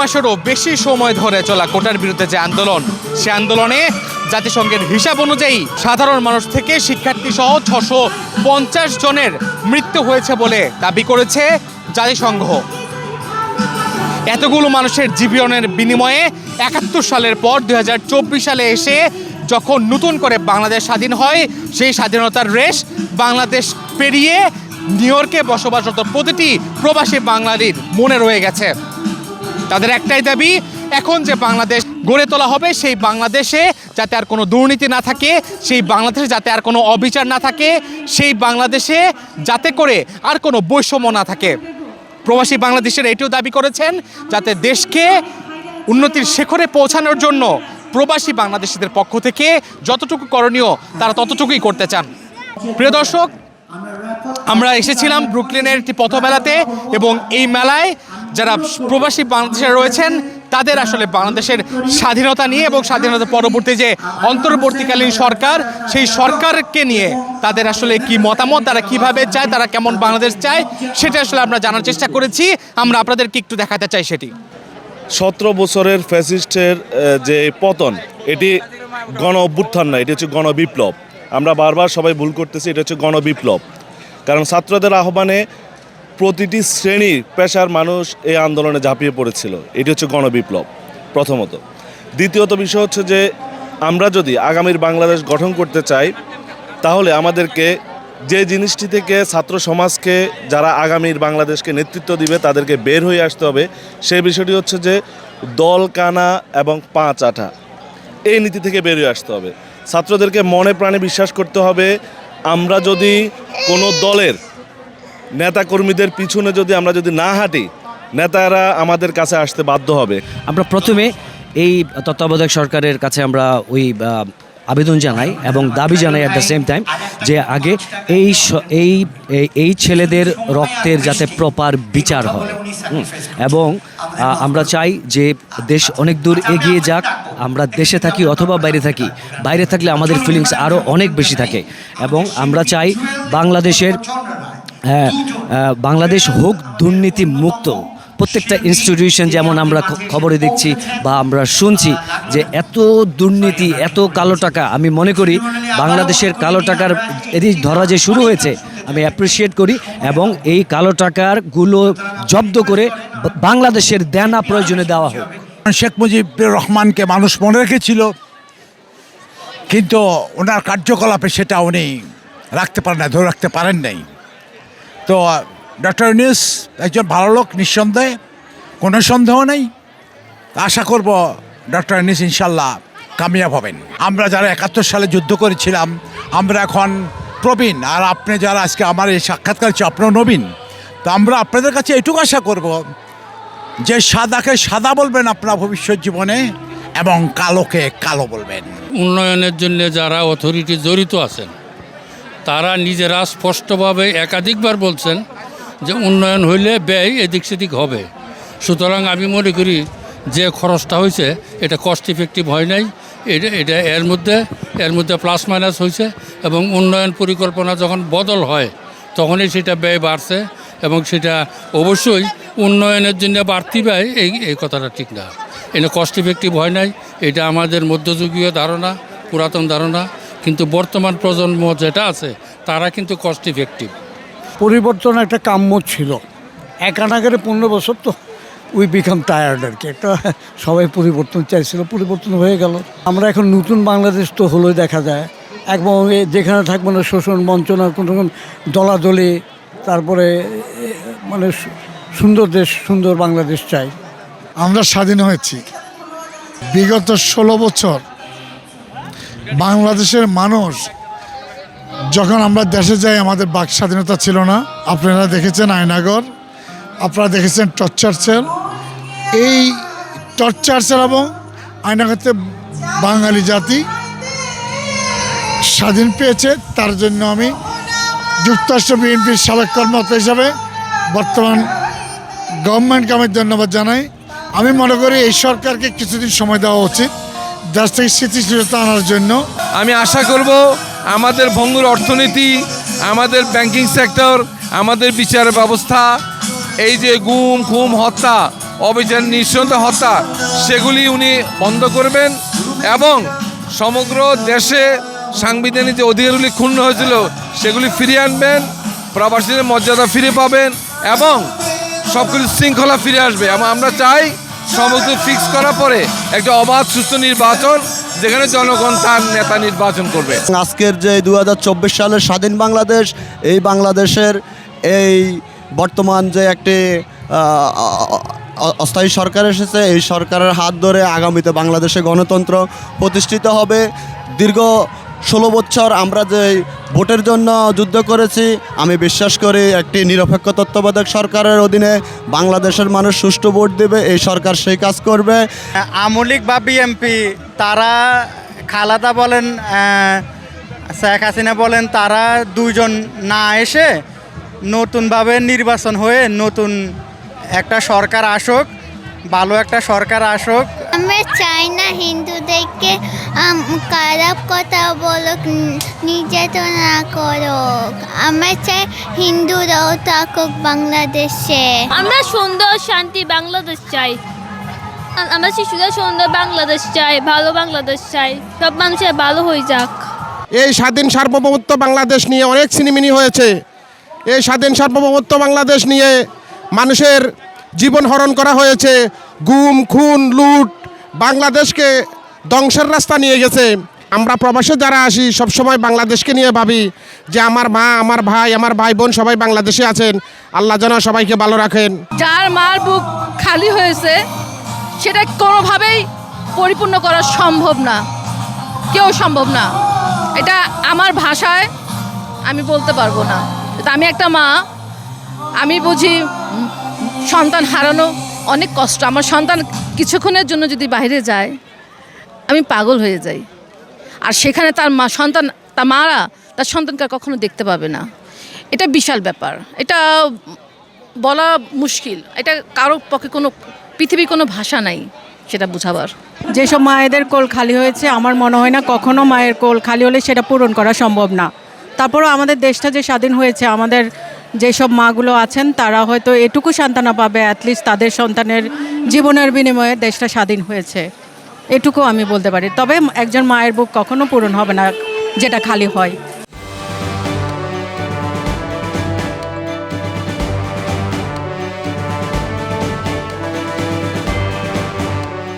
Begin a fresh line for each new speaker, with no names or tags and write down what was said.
মাসেরও বেশি সময় ধরে চলা কোটার বিরুদ্ধে যে আন্দোলন, সে আন্দোলনে জাতিসংঘের হিসাব অনুযায়ী সাধারণ মানুষ থেকে শিক্ষার্থী সহ ছশো পঞ্চাশ জনের মৃত্যু হয়েছে বলে দাবি করেছে জাতিসংঘ। এতগুলো মানুষের জীবনের বিনিময়ে একাত্তর সালের পর দু হাজার চব্বিশ সালে এসে যখন নতুন করে বাংলাদেশ স্বাধীন হয়, সেই স্বাধীনতার রেশ বাংলাদেশ পেরিয়ে নিউ ইয়র্কে বসবাসরত প্রতিটি প্রবাসী বাঙালির মনে রয়ে গেছে। তাদের একটাই দাবি, এখন যে বাংলাদেশ গড়ে তোলা হবে, সেই বাংলাদেশে যাতে আর কোনো দুর্নীতি না থাকে, সেই বাংলাদেশে যাতে আর কোনো অবিচার না থাকে, সেই বাংলাদেশে যাতে করে আর কোনো বৈষম্য না থাকে। প্রবাসী বাংলাদেশের এটিও দাবি করেছেন, যাতে দেশকে উন্নতির শিখরে পৌঁছানোর জন্য প্রবাসী বাংলাদেশিদের পক্ষ থেকে যতটুকু করণীয়, তারা ততটুকুই করতে চান। প্রিয় দর্শক, আমরা এসেছিলাম ব্রুকলিনের একটি পথমেলাতে এবং এই মেলায় যারা প্রবাসী বাংলাদেশে রয়েছেন, তাদের আসলে বাংলাদেশের স্বাধীনতা নিয়ে এবং স্বাধীনতা পরবর্তী যে অন্তর্বর্তীকালীন সরকার, সেই সরকারকে নিয়ে তাদের আসলে কি মতামত, তারা কীভাবে চায়, তারা কেমন বাংলাদেশ চায়, সেটা আসলে আমরা জানার চেষ্টা করেছি। আমরা আপনাদেরকে একটু দেখাতে চাই সেটি।
সতেরো বছরের ফ্যাসিস্টের যে পতন, এটি গণ অভ্যুত্থান না এটি হচ্ছে গণবিপ্লব। আমরা বারবার সবাই ভুল করতেছি, এটা হচ্ছে গণবিপ্লব। কারণ ছাত্রদের আহ্বানে প্রতিটি শ্রেণির পেশার মানুষ এই আন্দোলনে ঝাঁপিয়ে পড়েছিল। এটি হচ্ছে গণবিপ্লব, প্রথমত। দ্বিতীয়ত বিষয় হচ্ছে যে, আমরা যদি আগামীর বাংলাদেশ গঠন করতে চাই, তাহলে আমাদেরকে যে জিনিসটি থেকে ছাত্র সমাজকে, যারা আগামীর বাংলাদেশকে নেতৃত্ব দিবে, তাদেরকে বের হয়ে আসতে হবে সেই বিষয়টি হচ্ছে যে, দল, কানা এবং পাঁচ আঠা। এই নীতি থেকে বের হয়ে আসতে হবে। ছাত্রদেরকে মনে প্রাণে বিশ্বাস করতে হবে, আমরা যদি কোনো দলের নেতাকর্মীদের পিছনে যদি আমরা যদি না হাঁটি, নেতারা আমাদের কাছে আসতে বাধ্য হবে।
আমরা প্রথমে এই তত্ত্বাবধায়ক সরকারের কাছে আমরা ওই আবেদন জানাই এবং দাবি জানাই অ্যাট দ্য সেম টাইম যে আগে এই এই, এই- ছেলেদের রক্তের যাতে প্রপার বিচার হয়। এবং আমরা চাই যে দেশ অনেক দূর এগিয়ে যাক, আমরা দেশে থাকি অথবা বাইরে থাকি। বাইরে থাকলে আমাদের ফিলিংস আরও অনেক বেশি থাকে। এবং আমরা চাই বাংলাদেশের বাংলাদেশ হোক দুর্নীতি মুক্ত প্রত্যেকটা ইনস্টিটিউশন যেমন আমরা খবরে দেখছি বা আমরা শুনছি যে এত দুর্নীতি, এত কালো টাকা, আমি মনে করি বাংলাদেশের কালো টাকার এদিক ধরা যে শুরু হয়েছে, আমি অ্যাপ্রিসিয়েট করি এবং এই কালো টাকারগুলো জব্দ করে বাংলাদেশের দেনা প্রয়োজনে দেওয়া হোক।
শেখ মুজিবুর রহমানকে মানুষ মনে রেখেছিল, কিন্তু ওনার কার্যকলাপে সেটা উনি রাখতে পারেন না ধরে রাখতে পারেন নাই। তো ডক্টর নিউজ একজন ভালো লোক, নিঃসন্দেহে, কোনো সন্দেহ নেই। আশা করব ডক্টর নিউজ ইনশাল্লাহ কামিয়াব হবেন। আমরা যারা একাত্তর সালে যুদ্ধ করেছিলাম, আমরা এখন প্রবীণ। আর আপনি যারা আজকে আমার এই সাক্ষাৎকার হচ্ছে আপনার নবীন। তো আমরা আপনাদের কাছে এটুকু আশা করব যে সাদাকে সাদা বলবেন আপনার ভবিষ্যৎ জীবনে এবং কালোকে কালো বলবেন।
উন্নয়নের জন্য যারা অথরিটি জড়িত আছেন তারা নিজেরা স্পষ্টভাবে একাধিকবার বলছেন যে উন্নয়ন হইলে ব্যয় এদিক সেদিক হবে। সুতরাং আমি মনে করি যে খরচটা হয়েছে এটা কস্ট ইফেক্টিভ হয় নাই। এটা এটা এর মধ্যে এর মধ্যে প্লাস মাইনাস হয়েছে এবং উন্নয়ন পরিকল্পনা যখন বদল হয়, তখনই সেটা ব্যয় বাড়ছে এবং সেটা অবশ্যই উন্নয়নের জন্য বাড়তি ব্যয়, এই এই কথাটা ঠিক না। এটা কস্ট ইফেক্টিভ হয় নাই, এটা আমাদের মধ্যযুগীয় ধারণা, পুরাতন ধারণা। কিন্তু বর্তমান প্রজন্ম যেটা আছে তারা কিন্তু কস্ট ইফেক্টিভ
পরিবর্তন একটা কাম্য ছিল। একানাগারে পনেরো বছর তো উই বিকাম টায়ার্ড আর কি। একটা সবাই পরিবর্তন চাইছিল পরিবর্তন হয়ে গেল। আমরা এখন নতুন বাংলাদেশ তো হলোই দেখা যায়। একদম এ যেখানে থাকব না শোষণ বঞ্চনার কোনো কোনো দলাদলি তারপরে মানে সুন্দর দেশ সুন্দর বাংলাদেশ চাই।
আমরা স্বাধীন হয়েছি। বিগত ষোলো বছর বাংলাদেশের মানুষ, যখন আমরা দেশে যাই, আমাদের বাক স্বাধীনতা ছিল না। আপনারা দেখেছেন আয়নাগর, আপনারা দেখেছেন টর্চার সেল। এই টর্চার সেল এবং আয়নাগরতে বাঙালি জাতি স্বাধীন পেয়েছে, তার জন্য আমি যুক্তরাষ্ট্র বিএনপির সাবেক কর্মকর্তা হিসাবে বর্তমান গভর্নমেন্টকে আমি ধন্যবাদ জানাই। আমি মনে করি এই সরকারকে কিছুদিন সময় দেওয়া উচিত। দেশ স্থিতিশীলতা আনার জন্য।
আমি আশা করব আমাদের ভঙ্গুর অর্থনীতি, আমাদের ব্যাংকিং সেক্টর আমাদের বিচার ব্যবস্থা, এই যে গুম, খুম, হত্যা অবিচার নিঃসন্দ হত্যা, সেগুলি উনি বন্ধ করবেন এবং সমগ্র দেশে সাংবিধানিক যে অধিকারগুলি ক্ষুণ্ণ হয়েছিল, সেগুলি ফিরিয়ে আনবেন, প্রবাসীদের মর্যাদা ফিরে পাবেন এবং সব কিছু শৃঙ্খলা ফিরে আসবে। এবং আমরা চাই সমস্ত ফিক্স করার পরে একটা অবাধ, সুস্থ নির্বাচন, যেখানে জনগণ তার নেতা নির্বাচন করবে।
আজকের যে দু হাজার চব্বিশ সালের স্বাধীন বাংলাদেশ, এই বাংলাদেশের এই বর্তমান যে একটি অস্থায়ী সরকার এসেছে, এই সরকারের হাত ধরে আগামীতে বাংলাদেশে গণতন্ত্র প্রতিষ্ঠিত হবে। দীর্ঘ ষোলো বছর আমরা যে ভোটের জন্য যুদ্ধ করেছি, আমি বিশ্বাস করি একটি নিরপেক্ষ তত্ত্বাবধায়ক সরকারের অধীনে বাংলাদেশের মানুষ সুষ্ঠু ভোট দেবে, এই সরকার সেই কাজ করবে।
আমলিক বা বিএমপি তারা খালাদা বলেন শেখ হাসিনা বলেন, তারা দুইজন না এসে নতুনভাবে নির্বাচন হয়ে নতুন একটা সরকার আসুক, ভালো একটা সরকার আসুক
আমরা চাই না হিন্দুদেরকে আম, খারাপ কথা বলুক ন- নির্যাতনা করুক। আমরা চাই হিন্দুরাও থাকুক বাংলাদেশে।
আমরা সুন্দর শান্তি বাংলাদেশ চাই। আমরা শিশুরা সুন্দর বাংলাদেশ চাই ভালো বাংলাদেশ চাই। সব মানুষের ভালো হয়ে যাক।
এই স্বাধীন সার্বভৌমত্ব বাংলাদেশ নিয়ে অনেক সিনেমিনি হয়েছে। এই স্বাধীন সার্বভৌমত্ব বাংলাদেশ নিয়ে মানুষের জীবন হরণ করা হয়েছে। গুম খুন লুট বাংলাদেশকে ধ্বংসের রাস্তা নিয়ে গেছে। আমরা প্রবাসে যারা আসি, সবসময় বাংলাদেশকে নিয়ে ভাবি যে আমার মা, আমার ভাই আমার ভাই বোন সবাই বাংলাদেশে আছেন। আল্লাহ যেন সবাইকে ভালো রাখেন।
যার মার বুক খালি হয়েছে, সেটা কোনোভাবেই পরিপূর্ণ করা সম্ভব না। কেউ সম্ভব না। এটা আমার ভাষায় আমি বলতে পারব না। আমি একটা মা, আমি বুঝি সন্তান হারানো অনেক কষ্ট। আমার সন্তান কিছুক্ষণের জন্য যদি বাইরে যায়, আমি পাগল হয়ে যাই। আর সেখানে তার মা, সন্তান, তার মারা, তার সন্তানকে কখনো দেখতে পাবে না। এটা বিশাল ব্যাপার। এটা বলা মুশকিল। এটা কারোর পক্ষে কোনো, পৃথিবীর কোনো ভাষা নাই সেটা বোঝাবার।
যেসব মায়েদের কোল খালি হয়েছে, আমার মনে হয় না কখনো মায়ের কোল খালি হলে সেটা পূরণ করা সম্ভব না। তারপরও আমাদের দেশটা যে স্বাধীন হয়েছে, আমাদের যেসব মাগুলো আছেন, তারা হয়তো এটুকু সান্ত্বনা পাবে অ্যাটলিস্ট তাদের সন্তানের জীবনের বিনিময়ে দেশটা স্বাধীন হয়েছে। এটুকু আমি বলতে পারি। তবে একজন মায়ের বুক কখনো পূরণ হবে না, যেটা খালি হয়।